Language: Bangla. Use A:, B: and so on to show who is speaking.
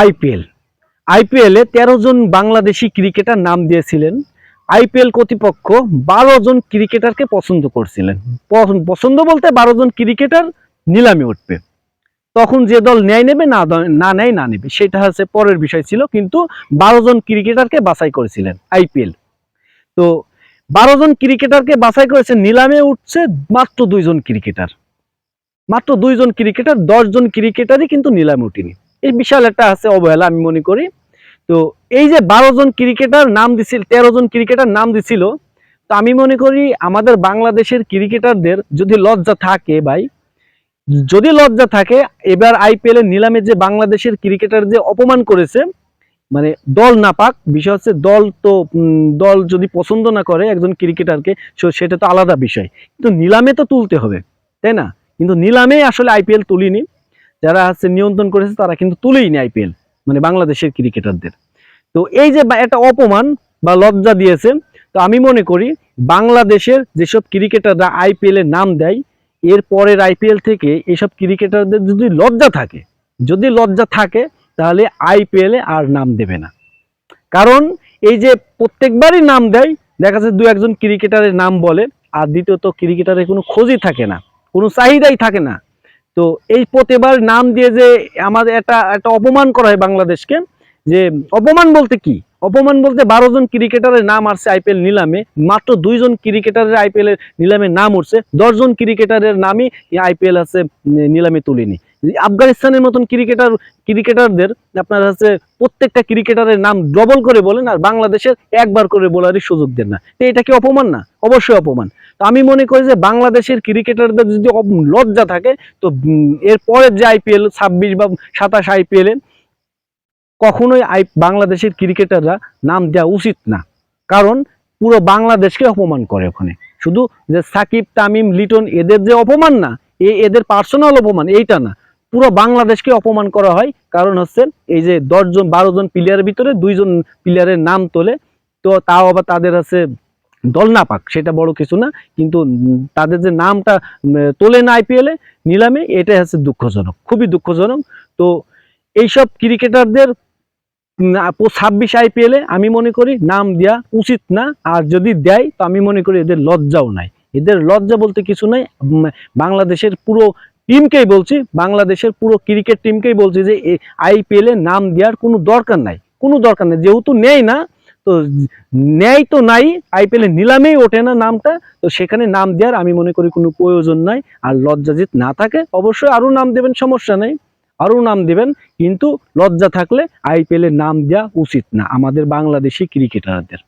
A: আইপিএল। আইপিএলে তেরো জন বাংলাদেশি ক্রিকেটার নাম দিয়েছিলেন। আইপিএল কর্তৃপক্ষ বারো জন ক্রিকেটারকে পছন্দ করছিলেন। পছন্দ বলতে বারো জন ক্রিকেটার নিলামে উঠবে। তখন যে দল ন্যায় নেবে, না না নেয়, না নেবে, সেটা হচ্ছে পরের বিষয় ছিল, কিন্তু বারো জন ক্রিকেটারকে বাছাই করেছিলেন আইপিএল। তো বারো জন ক্রিকেটারকে বাছাই করেছে, নিলামে উঠছে মাত্র দুইজন ক্রিকেটার। মাত্র দুইজন ক্রিকেটার, দশ জন ক্রিকেটারই কিন্তু নিলামে উঠেনি। এই বিশাল একটা আছে অবহেলা, আমি মনে করি। তো এই যে বারো জন ক্রিকেটার নাম দিছিল, তেরো জন ক্রিকেটার নাম দিছিল, তো আমি মনে করি আমাদের বাংলাদেশের ক্রিকেটারদের যদি লজ্জা থাকে ভাই, যদি লজ্জা থাকে, এবার আইপিএল এর নিলামে যে বাংলাদেশের ক্রিকেটার যে অপমান করেছে মানে দল না পাক, বিষয় হচ্ছে দল তো দল যদি পছন্দ না করে একজন ক্রিকেটারকে সেটা তো আলাদা বিষয়। কিন্তু নিলামে তো তুলতে হবে, তাই না? কিন্তু নিলামে আসলে আইপিএল তুলিনি। যারা হচ্ছে নিয়ন্ত্রণ করেছে, তারা কিন্তু তুলেই নি আইপিএল মানে বাংলাদেশের ক্রিকেটারদের। তো এই যে একটা অপমান বা লজ্জা দিয়েছে, তো আমি মনে করি বাংলাদেশের যেসব ক্রিকেটাররা আইপিএল এর নাম দেয়, এর পরের আইপিএল থেকে এসব ক্রিকেটারদের যদি লজ্জা থাকে, যদি লজ্জা থাকে, তাহলে আইপিএল আর নাম দেবে না। কারণ এই যে প্রত্যেকবারই নাম দেয়, দেখা যাচ্ছে দু একজন ক্রিকেটারের নাম বলে, আর দ্বিতীয়ত ক্রিকেটারের কোনো খোঁজই থাকে না, কোনো চাহিদাই থাকে না। তো এই প্রতিবার নাম দিয়ে যে আমাদের একটা একটা অপমান করা হয় বাংলাদেশকে, যে অপমান বলতে কি? অপমান বলতে বারো জন ক্রিকেটারের নাম আসছে আইপিএল নিলামে, মাত্র দুইজন ক্রিকেটারের আইপিএল এর নিলামে নাম উঠছে দশজন ক্রিকেটারের নামই আইপিএল আছে নিলামে তুলিনি। আফগানিস্তানের মতন ক্রিকেটার, ক্রিকেটারদের আপনার হচ্ছে প্রত্যেকটা ক্রিকেটারের নাম ডবল করে বলেন আর বাংলাদেশের একবার করে বলারই সুযোগ দেন না। এটা কি অপমান না? অবশ্যই অপমান। তো আমি মনে করি যে বাংলাদেশের ক্রিকেটারদের যদি লজ্জা থাকে, তো এর পরের যে আইপিএল ছাব্বিশ বা সাতাশ আইপিএল কখনোই আই বাংলাদেশের ক্রিকেটাররা নাম দেওয়া উচিত না। কারণ পুরো বাংলাদেশকে অপমান করে ওখানে। শুধু যে সাকিব, তামিম, লিটন, এদের যে অপমান না, এ এদের পার্সোনাল অপমান, এইটা না। পুরো বাংলাদেশকে অপমান করা হয়, কারণ হচ্ছে এই যে দশজন, বারো জন প্লেয়ারের ভিতরে দুইজন প্লেয়ারের নাম তোলে, তো তাও আবার তাদের আছে দল না পাক, সেটা বড় কিছু না, কিন্তু তাদের যে নামটা তোলে না আইপিএলে নিলামে এটাই হচ্ছে দুঃখজনক, খুবই দুঃখজনক। তো এইসব ক্রিকেটারদের ছাব্বিশ আইপিএলে আমি মনে করি নাম দেওয়া উচিত না, আর যদি দেয়, তো আমি মনে করি এদের লজ্জাও নাই। এদের লজ্জা বলতে কিছু নাই বাংলাদেশের পুরো টিমকেই বলছি, বাংলাদেশের পুরো ক্রিকেট টিমকেই বলছি যে আইপিএলে নাম দেওয়ার কোনো দরকার নাই। কোনো দরকার নেই, যেহেতু নেই না তো ন্যায় তো নাই, আইপিএল নিলামেই ওঠে না নামটা, তো সেখানে নাম দেওয়ার আমি মনে করি কোনো প্রয়োজন নাই, আর লজ্জাজিত না থাকে, অবশ্যই আরও নাম দেবেন, সমস্যা নেই, আরও নাম দেবেন, কিন্তু লজ্জা থাকলে আইপিএল নাম দেওয়া উচিত না, আমাদের বাংলাদেশি ক্রিকেটারদের।